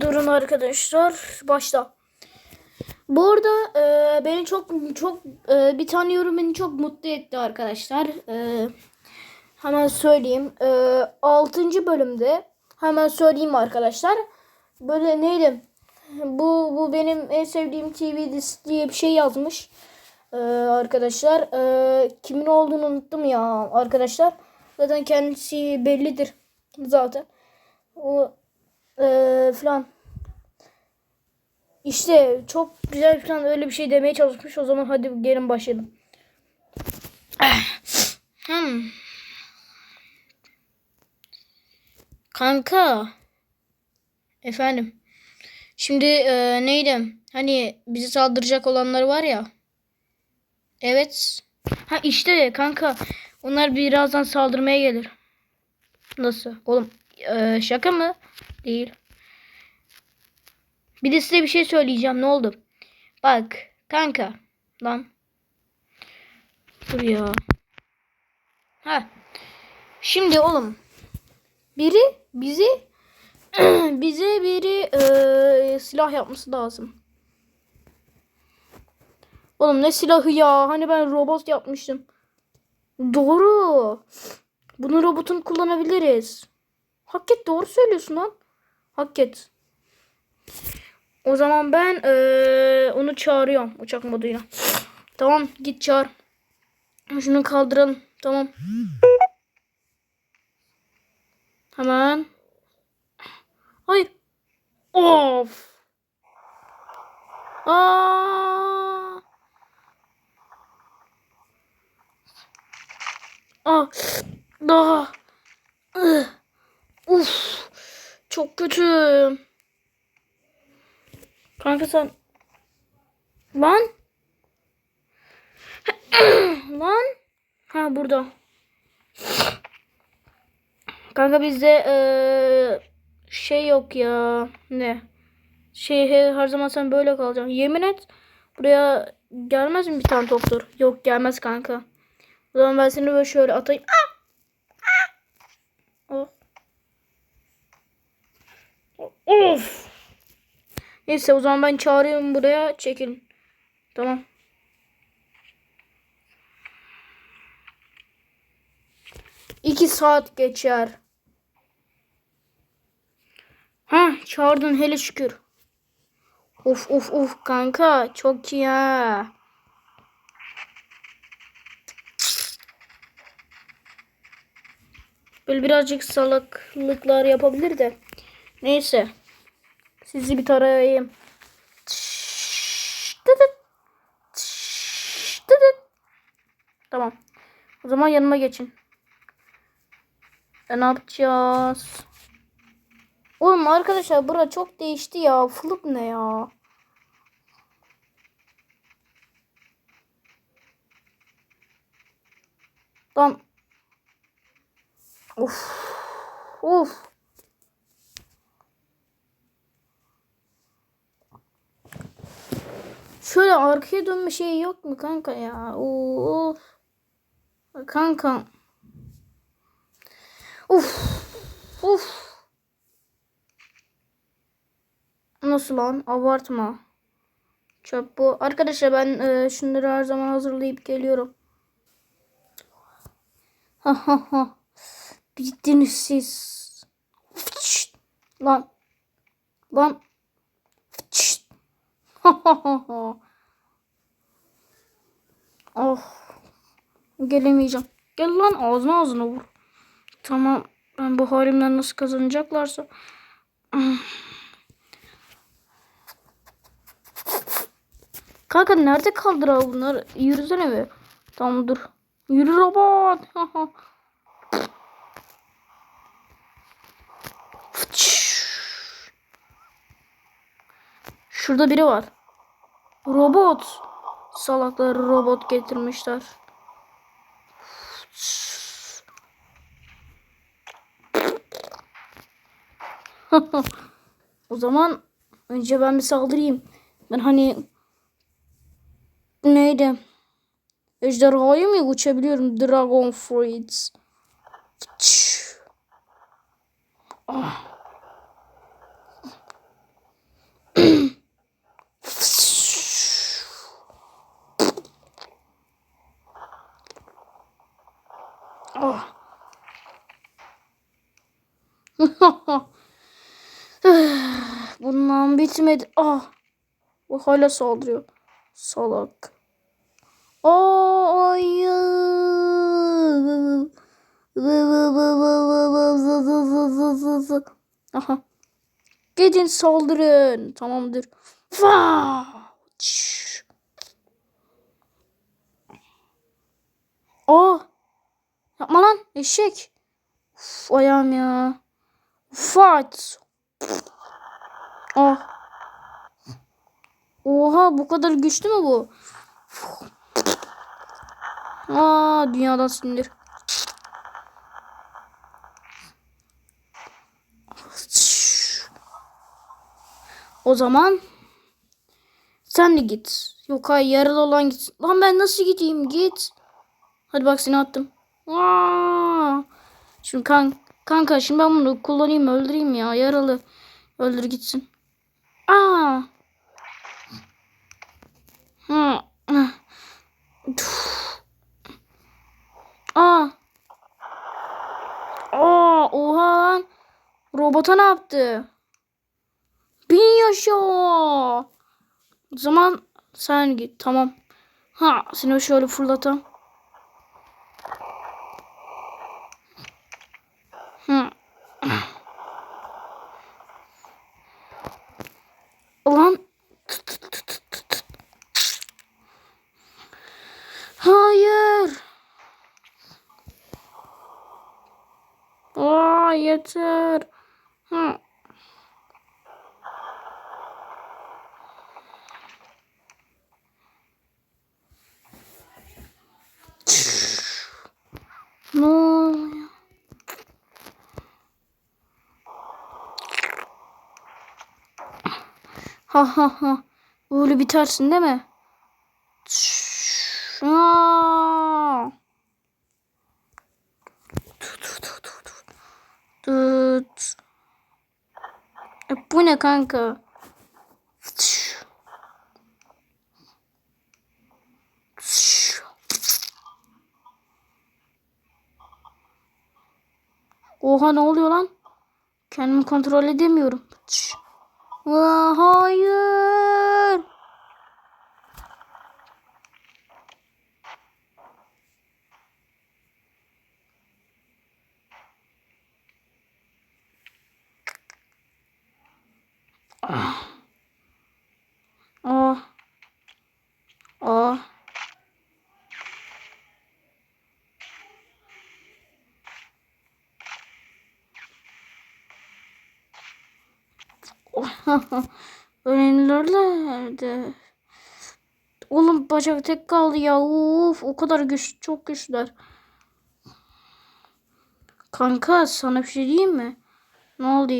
Durun arkadaşlar. Başla. Bu arada e, beni çok çok e, bir tane yorum beni çok mutlu etti arkadaşlar. E, hemen söyleyeyim. E, 6. bölümde hemen söyleyeyim arkadaşlar. Böyle neydi? Bu bu benim en sevdiğim TV dizisi diye bir şey yazmış. E, arkadaşlar e, kimin olduğunu unuttum ya arkadaşlar. Zaten kendisi bellidir zaten. O e, falan. İşte çok güzel falan öyle bir şey demeye çalışmış. O zaman hadi gelin başlayalım. Hmm. Kanka. Efendim. Şimdi e, neydi? Hani bizi saldıracak olanlar var ya. Evet. Ha işte kanka. Onlar birazdan saldırmaya gelir. Nasıl? Oğlum e, şaka mı? Değil. Bir de size bir şey söyleyeceğim. Ne oldu? Bak kanka. Lan. Dur ya. Ha. Şimdi oğlum. Biri bizi bize biri eee, silah yapması lazım. Oğlum ne silahı ya? Hani ben robot yapmıştım. Doğru. Bunu robotun kullanabiliriz. Hak et doğru söylüyorsun lan. Hak et. O zaman ben eee, onu çağırıyorum uçak moduyla. Tamam git çağır. Şunu kaldıralım. Tamam. Hemen. Hayır. Of. Aa. Aa. Daha. Ih. Uf. Çok kötü. Kanka sen. Lan. Lan. Ha burada. Kanka bizde eee, şey yok ya. Ne? Şey he- her zaman sen böyle kalacaksın. Yemin et. Buraya gelmez mi bir tane doktor? Yok gelmez kanka. O zaman ben seni böyle şöyle atayım. Ah! Ah! Oh. Of. Neyse o zaman ben çağırıyorum buraya. Çekilin. Tamam. İki saat geçer. Ha çağırdın hele şükür. Of of of kanka çok iyi ha. Böyle birazcık salaklıklar yapabilir de. Neyse. Sizi bir tarayayım. Tamam. O zaman yanıma geçin. E, ne yapacağız? Oğlum arkadaşlar bura çok değişti ya. Flip ne ya? Lan. Of. Of. Şöyle arkaya dönme şey yok mu kanka ya? Oo. Kanka. Uf. Uf. Nasıl lan? Abartma. Çöp bu. Arkadaşlar ben e, şunları her zaman hazırlayıp geliyorum. Ha ha ha. Bittiniz siz. Lan. Lan. Fıçt. Ha ha ha ha. Oh. Gelemeyeceğim. Gel lan ağzına ağzına vur. Tamam. Ben bu halimden nasıl kazanacaklarsa. Kanka nerede kaldır abi bunlar? Yürüsene be. Tamam dur. Yürü robot. Şurada biri var. Robot. Salaklar robot getirmişler. o zaman önce ben bir saldırayım. Ben hani neydi? Ejderhayı mı uçabiliyorum? Dragon Fruits. Ah. Bundan bitmedi. Ah. Bu hala saldırıyor. Salak. Aa, hayır. Aha. Gidin saldırın. Tamamdır. Aa. Yapma lan eşek. Uf, ayağım ya. Fight. Ah. Oha bu kadar güçlü mü bu? Aa dünyadan sindir. O zaman sen de git. Yok hayır yaralı olan gitsin. Lan ben nasıl gideyim git. Hadi bak seni attım. Aa! Şimdi kan kanka şimdi ben bunu kullanayım öldüreyim ya yaralı. Öldür gitsin. Aa! Hı. Aa! Aa! Oha lan. Robota ne yaptı? Bin yaşa. O zaman sen git tamam. Ha seni şöyle fırlatam. Hı. Ulan. Hayır. Aa yeter. Hı. Ne oluyor? Ha ha ha. Böyle bitersin değil mi? Ne kanka? Oha ne oluyor lan? Kendimi kontrol edemiyorum. Aa, hayır. Ah. Ah. Öğrenirlerdi. Oğlum bacak tek kaldı ya. Uf, o kadar güç, çok güçler. Kanka sana bir şey diyeyim mi? Ne oldu?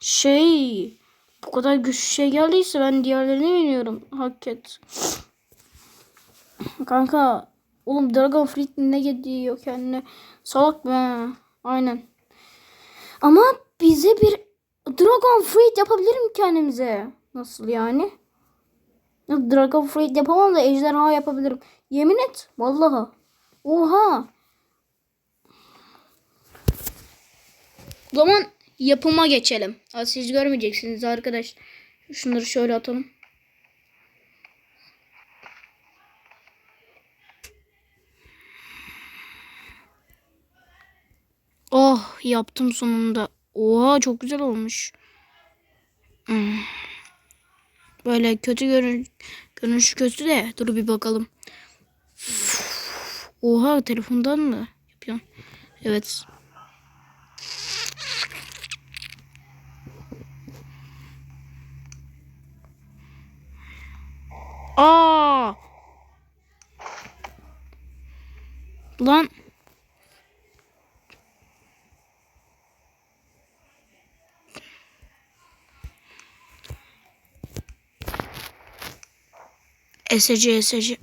Şey, bu kadar güçlü şey geldiyse ben diğerlerini bilmiyorum. Hak et. Kanka, oğlum Dragon Fleet ne gidiyor kendine? Salak be. Aynen. Ama bize bir Dragon Fruit yapabilirim kendimize. Nasıl yani? Dragon Fruit yapamam da ejderha yapabilirim. Yemin et. Vallahi. Oha. O zaman yapıma geçelim. Aa, siz görmeyeceksiniz arkadaş. Şunları şöyle atalım. Oh yaptım sonunda. Oha çok güzel olmuş. Hmm. Böyle kötü görün görünüş kötü de dur bir bakalım. Oha telefondan mı yapıyorsun? Evet. Aa! Lan Eseci eseci.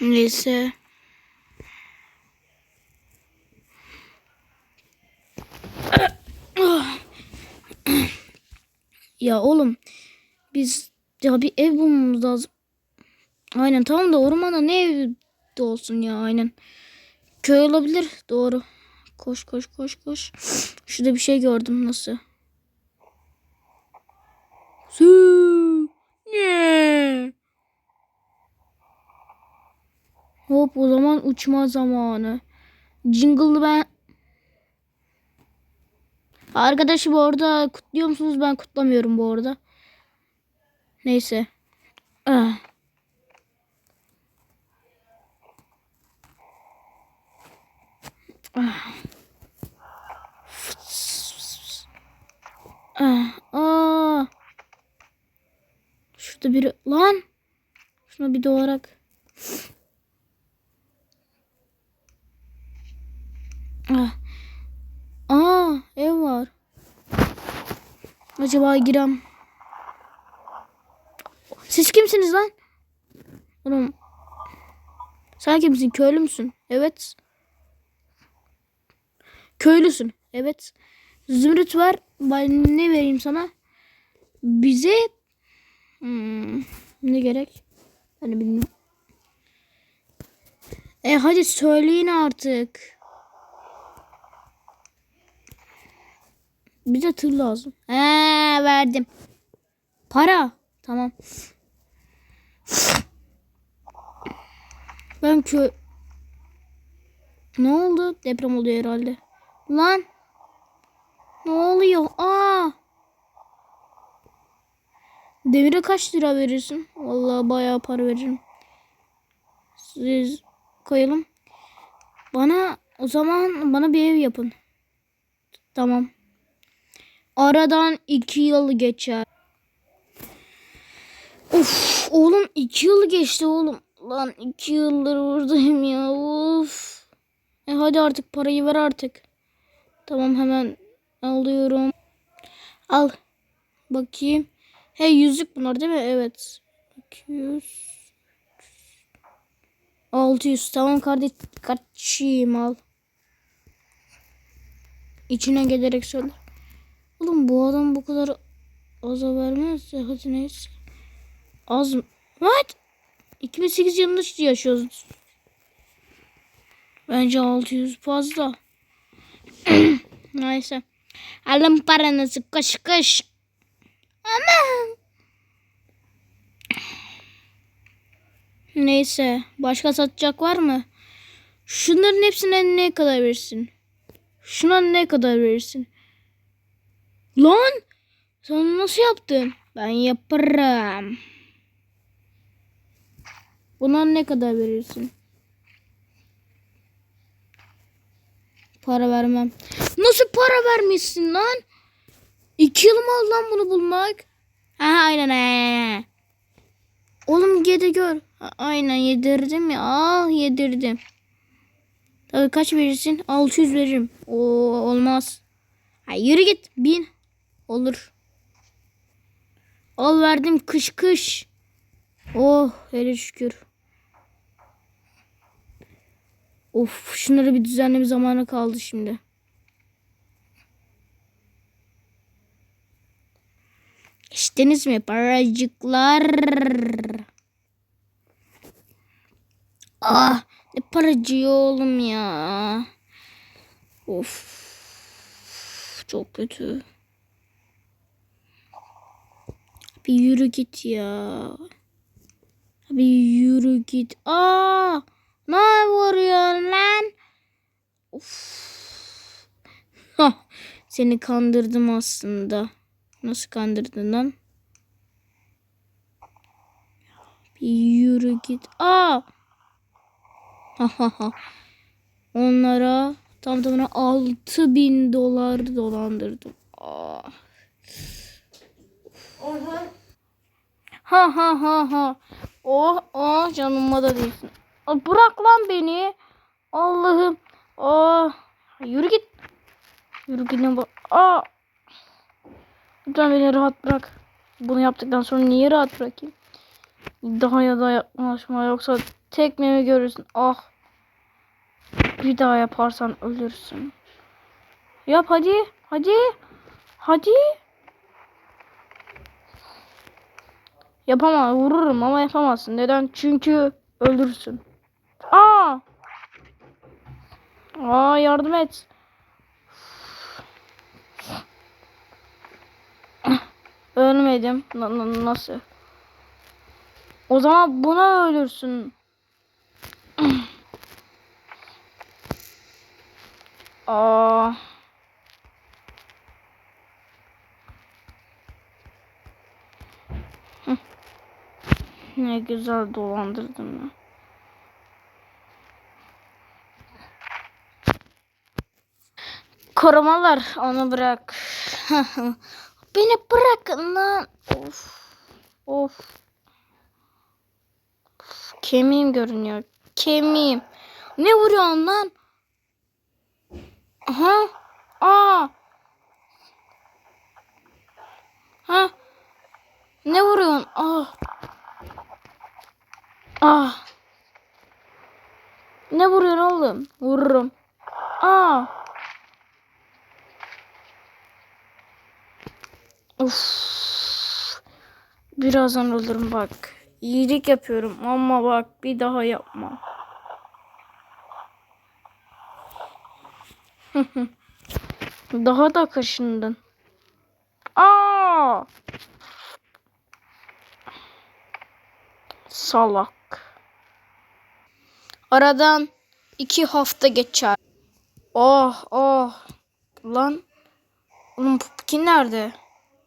Neyse. ya oğlum biz ya bir ev bulmamız lazım. Aynen tamam da ormanda ne ev de olsun ya aynen. köy olabilir. Doğru. Koş koş koş koş. Şurada bir şey gördüm. Nasıl? Su. Ne? Hop o zaman uçma zamanı. Jingle'ı ben... Arkadaşı bu arada kutluyor musunuz? Ben kutlamıyorum bu arada. Neyse. Ah. Ah. Aa. Şurada biri lan. Şuna bir doğarak. Ah. Aa, ev var. Acaba girem. Siz kimsiniz lan? Oğlum. Sen kimsin? Köylü müsün? Evet. Köylüsün. Evet. Zümrüt ver. Ben ne vereyim sana? Bize hmm, ne gerek? Ben de bilmiyorum. E hadi söyleyin artık. Bize tır lazım. He verdim. Para. Tamam. Ben kö... Ne oldu? Deprem oluyor herhalde. Lan. Ne oluyor? Aa. Demire kaç lira verirsin? Vallahi bayağı para veririm. Siz koyalım. Bana o zaman bana bir ev yapın. Tamam. Aradan iki yıl geçer. Of oğlum iki yıl geçti oğlum. Lan iki yıldır buradayım ya. Of. E hadi artık parayı ver artık. Tamam hemen alıyorum. Al. Bakayım. He yüzük bunlar değil mi? Evet. 200. 600. Tamam kardeş. Kaçayım al. İçine gelerek söyle. Oğlum bu adam bu kadar aza vermez ya. Hadi neyse. Az mı? What? 2008 yılında yaşıyoruz. Bence 600 fazla. Neyse. Alın paranızı kış kış. Ama. Neyse. Başka satacak var mı? Şunların hepsine ne kadar verirsin? Şuna ne kadar verirsin? Lan! Sen nasıl yaptın? Ben yaparım. Buna ne kadar verirsin? Para vermem. Nasıl para vermişsin lan? İki yıl mı aldı lan bunu bulmak? Ha aynen aynen. Oğlum yedi gör. Ha, aynen yedirdim ya. Ah yedirdim. Tabii kaç verirsin? 600 veririm. Oo olmaz. Ha, yürü git. Bin. Olur. Al verdim kış kış. Oh hele şükür. Of şunları bir düzenleme zamanı kaldı şimdi. İşteniz mi paracıklar? Ah ne paracığı oğlum ya. Of çok kötü. Bir yürü git ya. Bir yürü git. Aa! Ne vuruyorsun lan? Of. Hah, seni kandırdım aslında. Nasıl kandırdın lan? Bir yürü git. Aa! Ha ha ha. Onlara tam tamına 6000 dolar dolandırdım. Aa. Ha ha ha ha. Oh oh canıma da değilsin. Aa, Bırak lan beni. Allah'ım. Aa, yürü git. Yürü gidin. Aa. Lütfen beni rahat bırak. Bunu yaptıktan sonra niye rahat bırakayım? Daha ya da yaklaşma yoksa tekmemi görürsün. Ah. Bir daha yaparsan ölürsün. Yap hadi. Hadi. Hadi. Yapamam. Vururum ama yapamazsın. Neden? Çünkü öldürürsün. Aa! Aa yardım et. Ölmedim. Na- na- nasıl? O zaman buna ölürsün. Aa. Ne güzel dolandırdım ya. Korumalar onu bırak. Beni bırakın lan. Of. Of. Kemiğim görünüyor. Kemiğim. Ne vuruyorsun lan? Aha. Aa. Ha. Ne vuruyorsun? Ah. Ah. Ne vuruyorsun oğlum? Vururum. Aa. Uf. Birazdan ölürüm bak. İyilik yapıyorum ama bak bir daha yapma. daha da kaşındın. Aa! Salak. Aradan iki hafta geçer. Oh oh. Lan. Oğlum Pupkin nerede?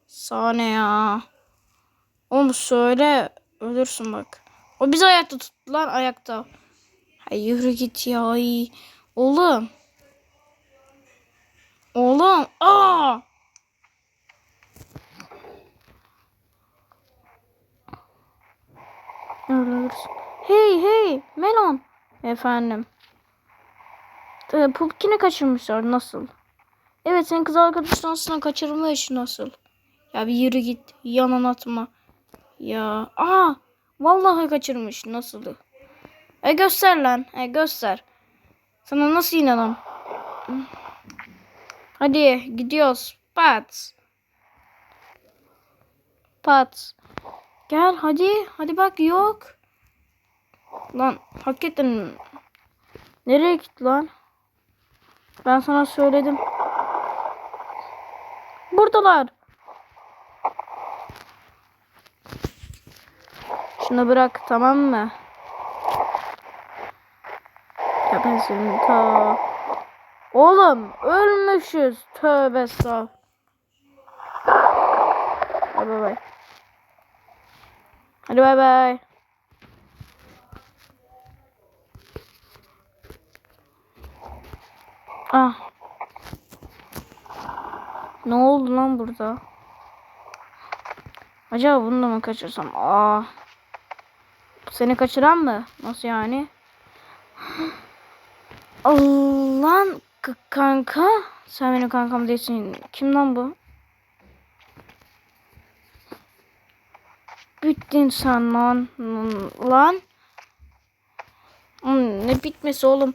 Sahne ya. Oğlum söyle. Ölürsün bak. O bizi ayakta tuttu lan ayakta. Hay yürü git ya. Ay. Oğlum. Oğlum. Aa. Ölürsün. Hey hey. Melon. Efendim. Ee, Pumpkin'i kaçırmışlar. Nasıl? Evet senin kız arkadaşın aslında kaçırmış. Nasıl? Ya bir yürü git. Yalan atma. Ya. Aa. Vallahi kaçırmış. Nasıl? E göster lan. E göster. Sana nasıl inanam? Hadi gidiyoruz. Pat. Pat. Gel hadi. Hadi bak yok. Lan hakikaten nereye gitti lan? Ben sana söyledim. Buradalar. Şunu bırak tamam mı? Ya ben senin ta... Oğlum ölmüşüz. Tövbe estağfurullah. Hadi bay bay. Hadi bay bay. Ah. Ne oldu lan burada? Acaba bunu da mı kaçırsam? Aa. Seni kaçıran mı? Nasıl yani? Lan kanka. Sen benim kankam değilsin. Kim lan bu? Bittin sen lan. Lan. Ne bitmesi oğlum?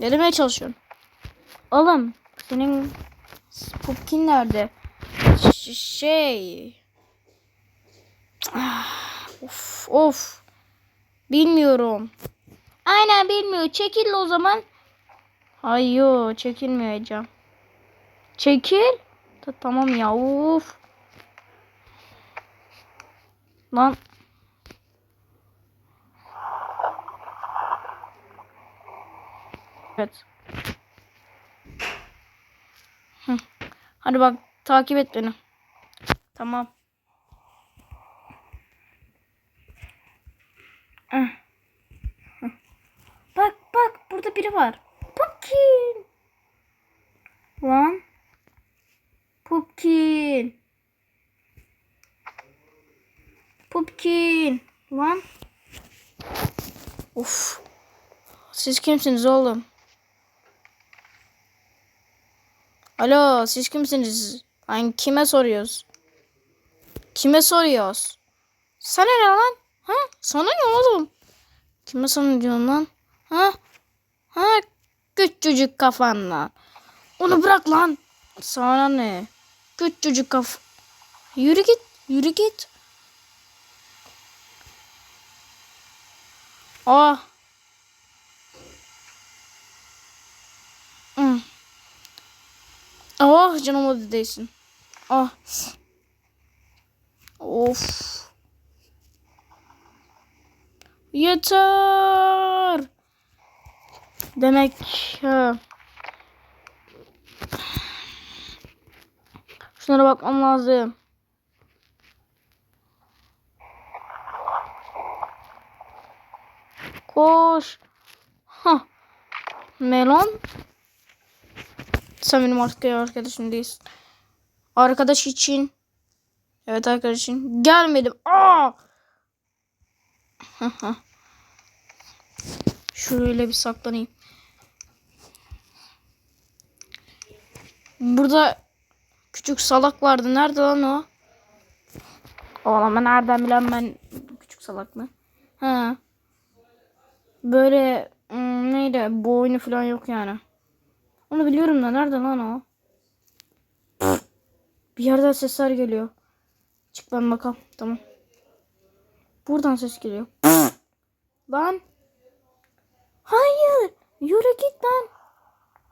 Ne demeye çalışıyorsun? Oğlum senin Pumpkin nerede? Ş şey. Ah, of of. Bilmiyorum. Aynen bilmiyor. Çekil o zaman. Ay yo çekilmeyeceğim. Çekil. Ta tamam ya of. Lan. Evet. Hadi bak takip et beni. Tamam. Hı. Hı. Bak bak burada biri var. Pumpkin. Lan. Pumpkin. Pumpkin. Lan. Of. Siz kimsiniz oğlum? Alo siz kimsiniz? Hani kime soruyoruz? Kime soruyoruz? Sana ne lan? Ha? Sana ne oğlum? Kime sana diyorsun lan? Ha? Ha? Küçücük kafanla. Onu bırak lan. Sana ne? Küçücük kaf... Yürü git. Yürü git. Ah. Oh canım o değilsin. Ah. Of. Yeter. Demek ha. Şunlara bakmam lazım. Koş. Ha. Melon. Sen benim artık arkadaşım değilsin. Arkadaş için. Evet arkadaş için. Gelmedim. Aa! Şöyle bir saklanayım. Burada küçük salak vardı. Nerede lan o? Oğlum ben nereden bilen ben küçük salak mı? Ha. Böyle hmm, neydi? Boynu falan yok yani. Onu biliyorum da nerede lan o? Bir yerden sesler geliyor. Çık ben bakalım. Tamam. Buradan ses geliyor. lan. Hayır. Yürü git lan.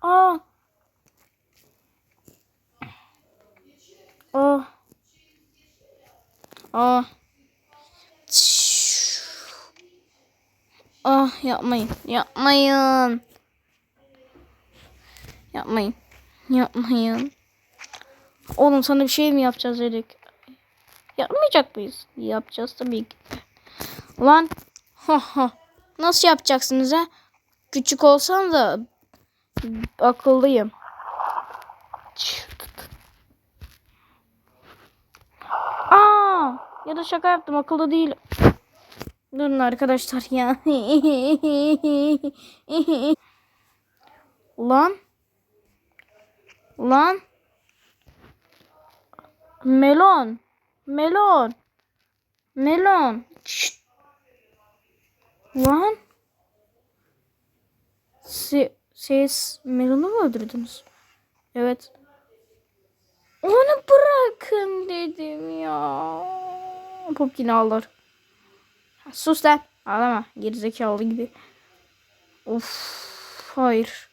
Aa. Aa. Aa. Ah yapmayın. Yapmayın. Yapmayın. Yapmayın. Oğlum sana bir şey mi yapacağız dedik? Yapmayacak mıyız? Yapacağız tabii ki. Lan. Ha ha. Nasıl yapacaksınız ha? Küçük olsan da akıllıyım. Aa! Ya da şaka yaptım akıllı değil. Durun arkadaşlar ya. Lan. Lan. Melon. Melon. Melon. Şşt. Lan. Se siz Melon'u mu öldürdünüz? Evet. Onu bırakın dedim ya. Pumpkin ağlar. Sus lan. Ağlama. Gerizekalı gibi. Of. Hayır.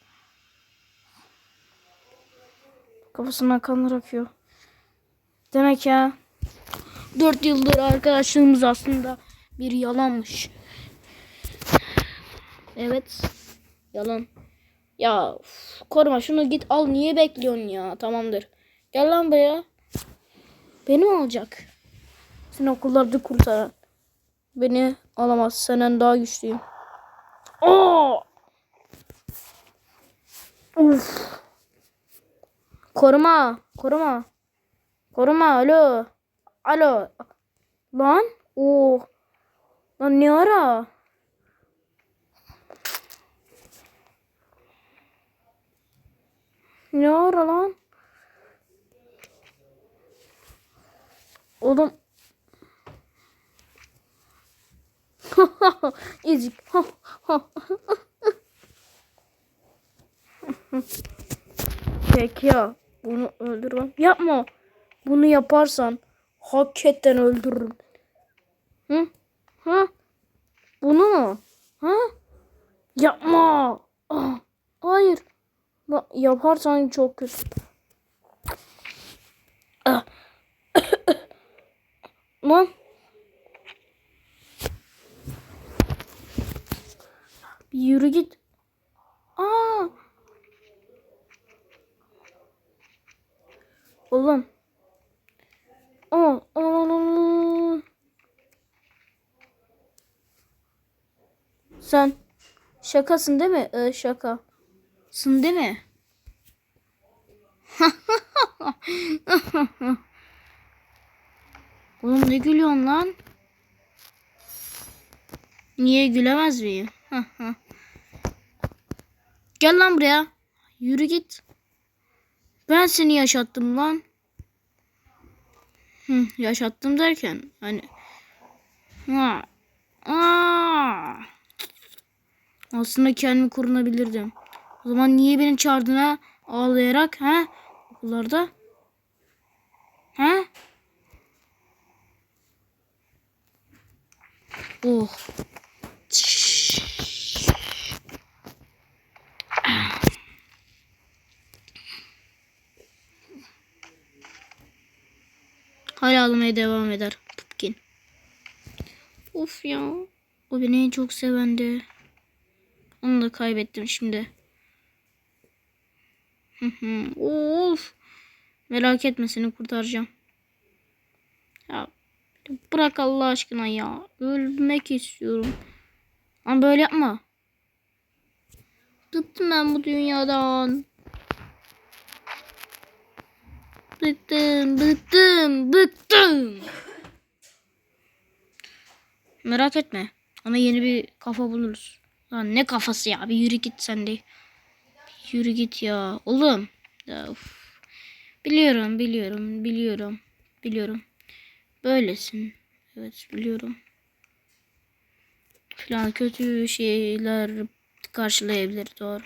Kafasından kanlar akıyor. Demek ya. Dört yıldır arkadaşlığımız aslında bir yalanmış. Evet. Yalan. Ya uf, koruma şunu git al. Niye bekliyorsun ya? Tamamdır. Gel lan buraya. Beni mi Seni okullarda kurtaran. Beni alamaz. Senden daha güçlüyüm. Oo! Uf. Koruma. Koruma. Koruma. Alo. Alo. Lan. Oo. Lan ne ara? Ne ara lan? Oğlum. Ezik. Peki ya. Bunu öldürmem. Yapma. Bunu yaparsan hakikaten öldürürüm. Hı? Hı? Bunu mu? Ha? Yapma. Ah, hayır. La, yaparsan çok kötü. Ah. Lan. Bir yürü git. Aa. Oğlum. Aa, aa, Sen şakasın değil mi? Ee, şaka. Sın değil mi? Oğlum ne gülüyorsun lan? Niye gülemez miyim? Gel lan buraya. Yürü git. Ben seni yaşattım lan. Hı, yaşattım derken hani ha. Aa. Aslında kendimi korunabilirdim. O zaman niye beni çağırdın ha? Ağlayarak ha? Okullarda. Ha? Oh. Hala ağlamaya devam eder. Pupkin. Of ya. O beni en çok sevendi. Onu da kaybettim şimdi. Of. Merak etme seni kurtaracağım. Ya bırak Allah aşkına ya. Ölmek istiyorum. Ama böyle yapma. Bıktım ben bu dünyadan. Bıktım, bıktım, bıktım. Merak etme. Ama yeni bir kafa buluruz. Lan ne kafası ya? Bir yürü git sen de. Yürü git ya. Oğlum. Ya. Biliyorum, biliyorum, biliyorum. Biliyorum. Böylesin. Evet, biliyorum. Falan kötü şeyler karşılayabilir doğru.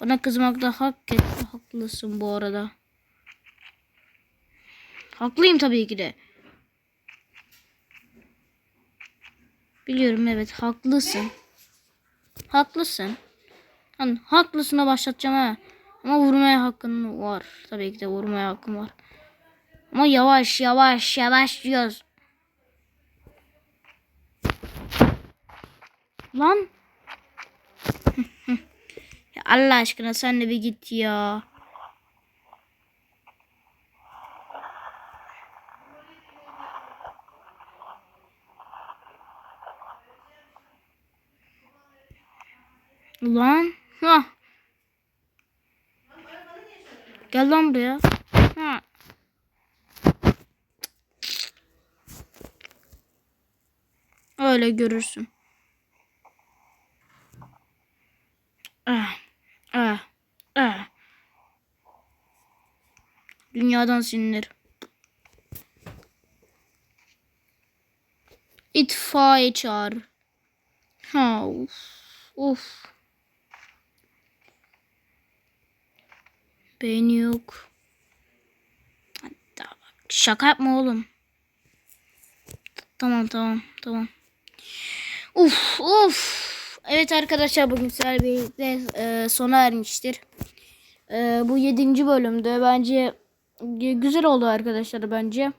Bana kızmakta hak et, haklısın bu arada. Haklıyım tabii ki de. Biliyorum evet haklısın. Haklısın. Hani haklısına başlatacağım ha. Ama vurmaya hakkın var. Tabii ki de vurmaya hakkım var. Ama yavaş yavaş yavaş diyoruz. Lan. ya Allah aşkına sen de bir git ya. Lan. Ha. Gel lan buraya. Ha. Öyle görürsün. Ah. Ah. Ah. Dünyadan silinir. İtfaiye çağır. Ha, of. Of. Beyni yok. Hatta bak. Şaka yapma oğlum. Tamam tamam tamam. Uf uf. Evet arkadaşlar bugün sizlerle birlikte e, sona ermiştir. E, bu yedinci bölümde bence güzel oldu arkadaşlar bence.